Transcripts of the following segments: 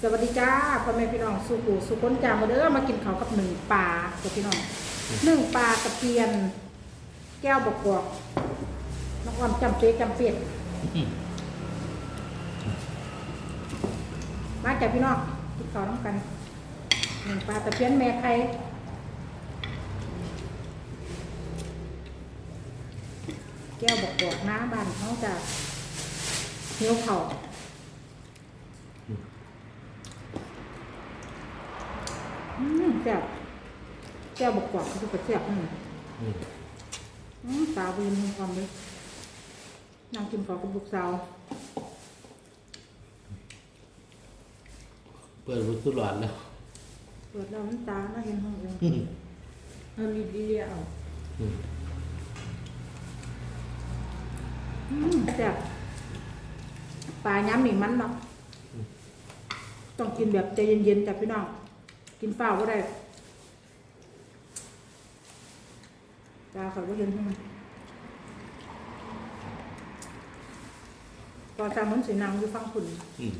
สวัสดีจ้าพ่อแม่พี่น้องสุกูสุคนจามาเด้อมากินข้าวกับหนึ่งปลากับพี่น้องหนึ่งปลาตะเพียน แก้วบกกอกน้องอ้อมจำเป๊ะจำเป็ดมาจากพี่น้องกินข้าวน้ำกันหนึ่งปลาตะเพียนแม่ไข่แก้วบกกอกน้ำบานเขาจะเหี่ยวเข่า อืม แซ่บแก้วบกกว่าคือแซ่บอืมอืมอืมตาวีมีความเลยนั่งกินข้าวกับลูกสาวเปิดประตูหลอนแล้วเปิดแล้วมันตาน่าเห็นห้องเลยอืมเอาลีดีเลียเอาอืมอืมแซ่บปลาย้ำหนีมันเนาะต้องกินแบบใจเย็นๆจ้ะพี่น้อง กินเปล่าก็ได้ตาเขาก็เห็นให้มันตอนตามันสีนางอยู่ฟังคุณอืม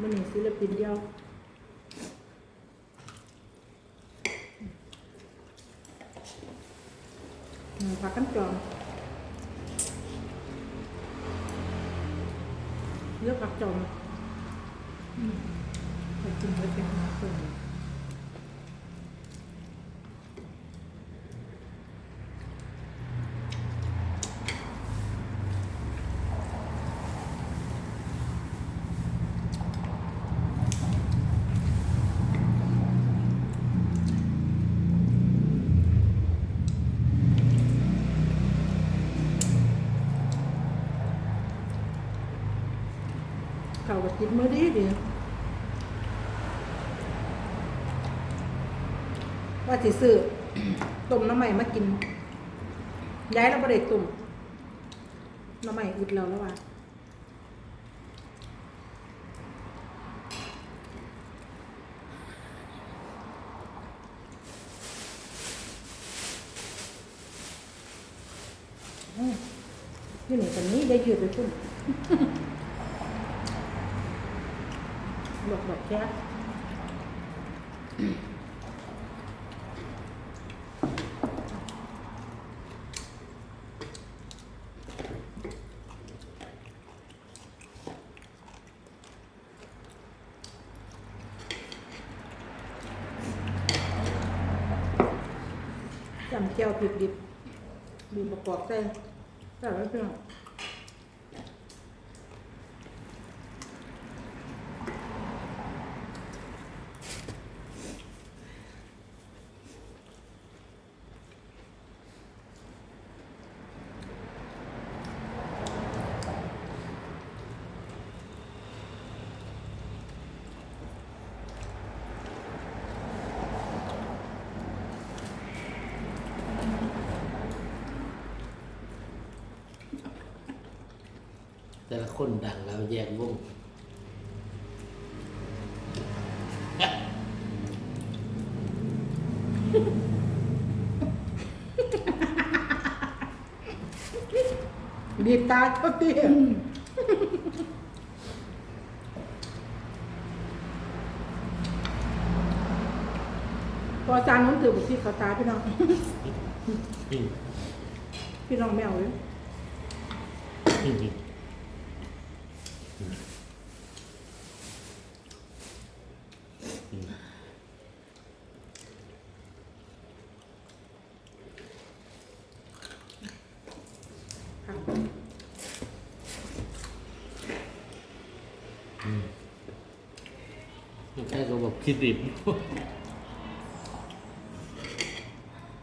มันมีศิลปินเดียวหนึ่งพักกันจอง เลือกผักจอมไปกินไว้เป็นอาหารเสริม เขาก็กินมื้อดีดีว่าสิซื้อต้มน้ำใหม่มากิน ย้ายแล้วประเด็กต้มน้ำใหม่อึดแล้วแล้วว่าอืมนี่หนูคนนี้ได้ยืดไปพุ่น หลบหลบแค่จำเจียวผิดดิบดีประกอบใส่แต่ไม่เป็นไร คนดังแล้วแยกวงดีดตาเจ้าเตี้ยพอจานนู้นถือบุกที่เขาตาพี่น้องอืมพี่น้องแมวเลย อืมอืม ครับ ใช่ก็บอกคิดดิบ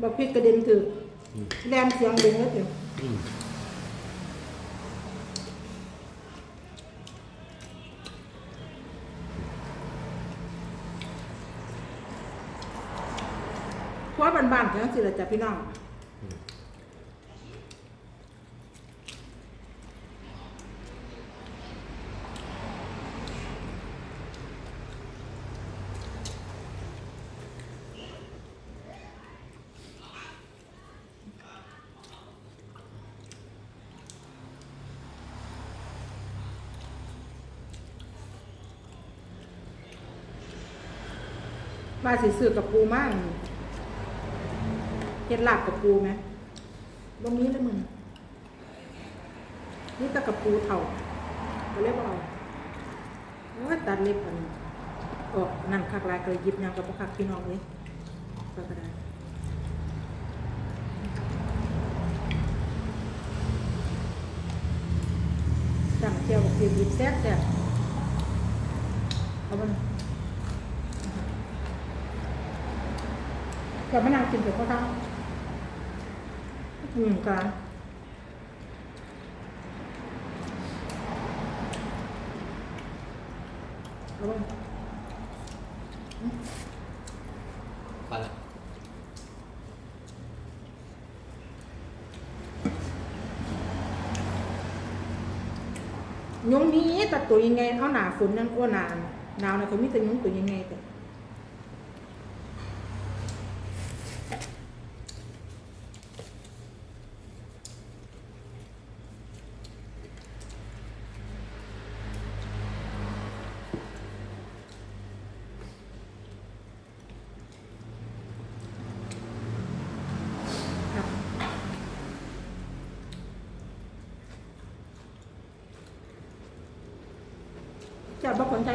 บอกพี่กระเด็นถืออแรมเสียงเด้งแล้วเดี๋ยวอืมเพราะบ้านๆจังสิละจ้ะพี่น้อง ว่าสิซื้อกับปูมากเฮ็ดลาบกับปูไหมบ่มีเลยมึงนี่ตะกับปูเถ่าก็เรียกว่าเอาโอ้ยตัดเล็บอันออกนั่นคักลายก็เลยหยิบยังกับบ่คักพี่น้องเลยก็ได้จังเจียวบอกเพียหยิบแซ่บแซ่บเอาบ่ กับมะนาวกินเดี๋ยวเขาทำอืมกันเอาไปไปละยุงนี้แต่ตัวยังไงเอาหนาฝนนั่นอ้วนหนาหนาวนะเขามีแต่ยุงตัวยังไงแต่ จะบอกคนใจ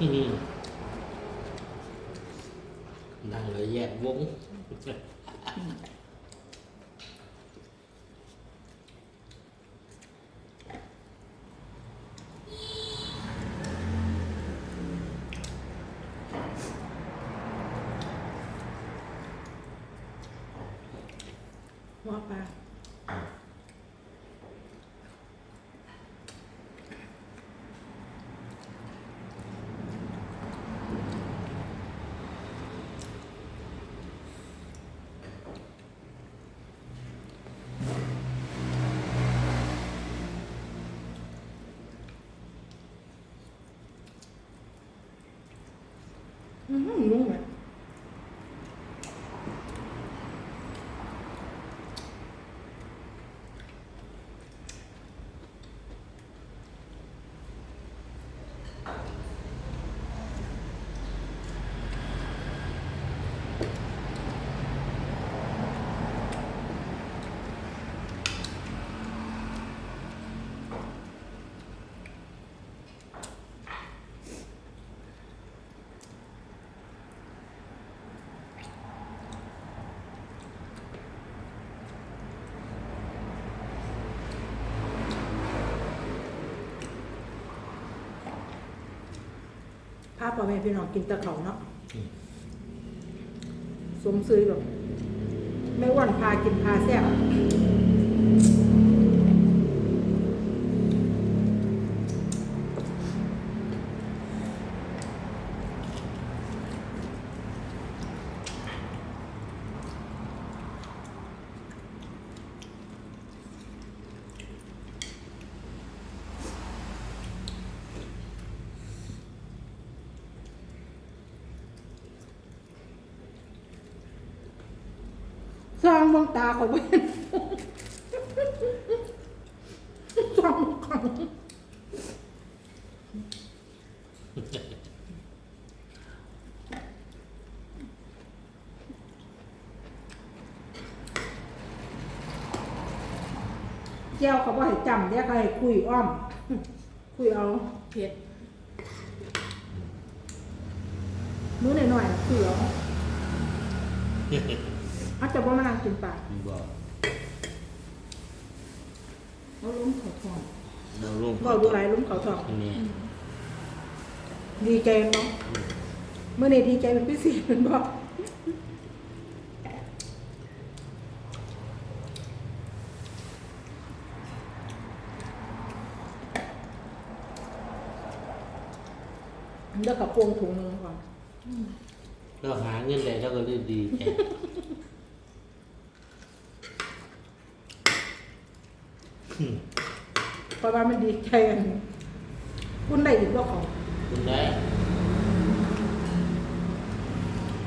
นี่ ดังแล้วแยกวง หัวปลาอืมนุ่มอะ พาพ่อแม่พี่น้องกินแตะเขาเนาะสมซื้อแบบไม่อ้วนพากินพาแซ่บ สร้างดวงตาเขาไว้สร้างของเจ้าเขาบอกให้จำเดี๋ยวเขาให้คุยอ้อม คุยเอาเผ็ดมื้อหน่อยๆน่ะคุยเอา อาจจะบ่มานั่งกินปลาบอกเอาล้มเขาทองเราลงก็ดูไรล้มเขาทอง นี่ดีใจเนาะเมื่อนี้ดีใจเป็นพิเศษเป็นบอกเลือกกับโปรงถุงหนึงก่อนเราหาเงินได้เราก็ได้ดีใจ เพราะว่ามันดีใจอันคุณได้อีกว่าของคุณได้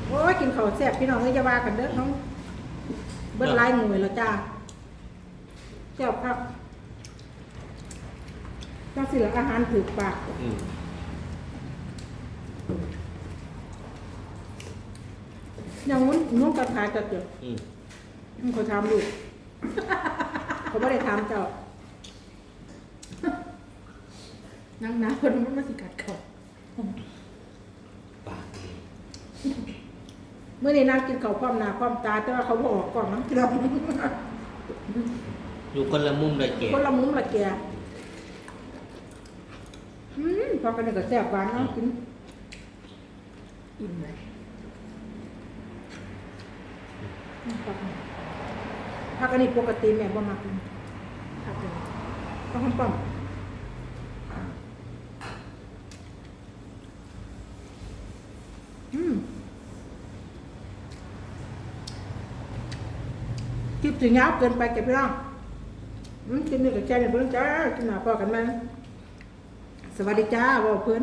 โอ้ยกินข้าวแซ่บพี่น้องเอ้ยจะว่ากันเด้อน้องเบิ้ลไล่หน่วยแล้วจ้าเจ้าครับเจ้าสิละอาหารถือปากอืมยังงุ้นงุ้นกันขายจัดเจออืมมึงเขาทำลูกเขาไม่ได้ทำเจ้า นั่งน้ำคนมันมาสิกัดเขาปากดีเมื่อนี้นั่งกินข้าวความหนาความตา แต่ว่าเขาบออกกล่องน้ำเกลืออยู่คนละมุมเลยแกคนละมุมละแกอืมพอกันนี่ก็แซ่บหวานเนาะกินอิ่มเลยอืมพักนี่พักอันนี้ปกติแม่บ่มักกินพักอันนี้ต้องทำปั๊มอืม คลิปถึงยาวเกินไปแกพี่น้องกินนี่กับแกเนี่ยเพื่อนจ้ากินหนาพอกันไหมสวัสดีจ้าบอกเพื่อน